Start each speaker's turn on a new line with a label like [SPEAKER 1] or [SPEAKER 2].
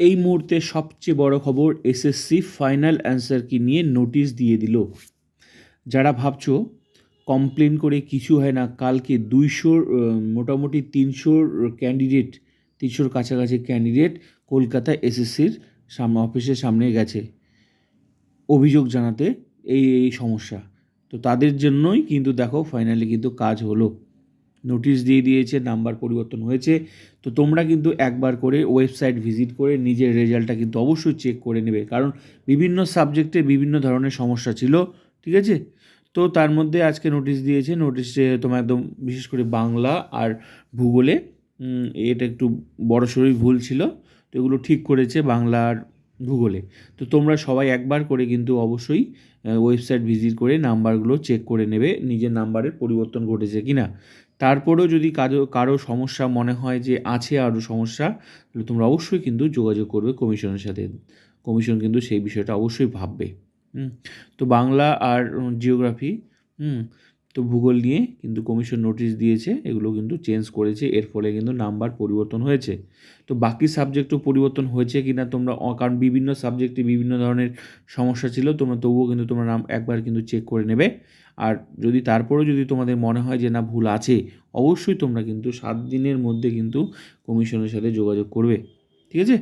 [SPEAKER 1] এই মুহূর্তে সবচেয়ে বড় খবর এসএসসি ফাইনাল অ্যান্সার কি নিয়ে নোটিশ দিয়ে দিল। যারা ভাবছ কমপ্লেন করে কিছু হয় না, কালকে দুইশোর মোটামুটি তিনশোর ক্যান্ডিডেট তিনশোর কাছাকাছি ক্যান্ডিডেট কলকাতা এসএসসির সামনে অফিসের সামনে গেছে। অভিযোগ জানাতে এই এই সমস্যা। তো তাদের জন্যই কিন্তু দেখো ফাইনালি কিন্তু কাজ হলো। নোটিশ দিয়ে দিয়েছে, নাম্বার পরিবর্তন হয়েছে। তো তোমরা কিন্তু একবার করে ওয়েবসাইট ভিজিট করে নিজের রেজাল্টটা কিন্তু অবশ্যই চেক করে নেবে। কারণ বিভিন্ন সাবজেক্টে বিভিন্ন ধরনের সমস্যা ছিল, ঠিক আছে? তো তার মধ্যে আজকে নোটিশ দিয়েছে, নোটিশে তোমার একদম বিশেষ করে বাংলা আর ভূগোলে এটা একটু বড়সড়ই ভুল ছিল। তো এগুলো ঠিক করেছে, বাংলা আর ভূগোলে তো তোমরা সবাই একবার করে কিন্তু অবশ্যই ওয়েবসাইট ভিজিট করে নাম্বারগুলো চেক করে নেবে, নিজের নাম্বারের পরিবর্তন ঘটেছে কি না তারপরেও যদি কারও কারও সমস্যা মনে হয় যে আছে আরও সমস্যা, তাহলে তোমরা অবশ্যই কিন্তু যোগাযোগ করবে কমিশনের সাথে। কমিশন কিন্তু সেই বিষয়টা অবশ্যই ভাববে। হুম, তো বাংলা আর জিওগ্রাফি হুম তো ভূগোল নিয়ে কিন্তু কমিশন নোটিশ দিয়েছে, এগুলো কিন্তু চেঞ্জ করেছে, এর ফলে কিন্তু নাম্বার পরিবর্তন হয়েছে। তো বাকি সাবজেক্টও পরিবর্তন হয়েছে কি না তোমরা কারণ বিভিন্ন সাবজেক্টে বিভিন্ন ধরনের সমস্যা ছিল, তোমরা, তবুও কিন্তু তোমরা নাম একবার কিন্তু চেক করে নেবে। আর যদি তারপরেও যদি তোমাদের মনে হয় যে না, ভুল আছে, অবশ্যই তোমরা কিন্তু সাত দিনের মধ্যে কিন্তু কমিশনের সাথে যোগাযোগ করবে। ঠিক আছে?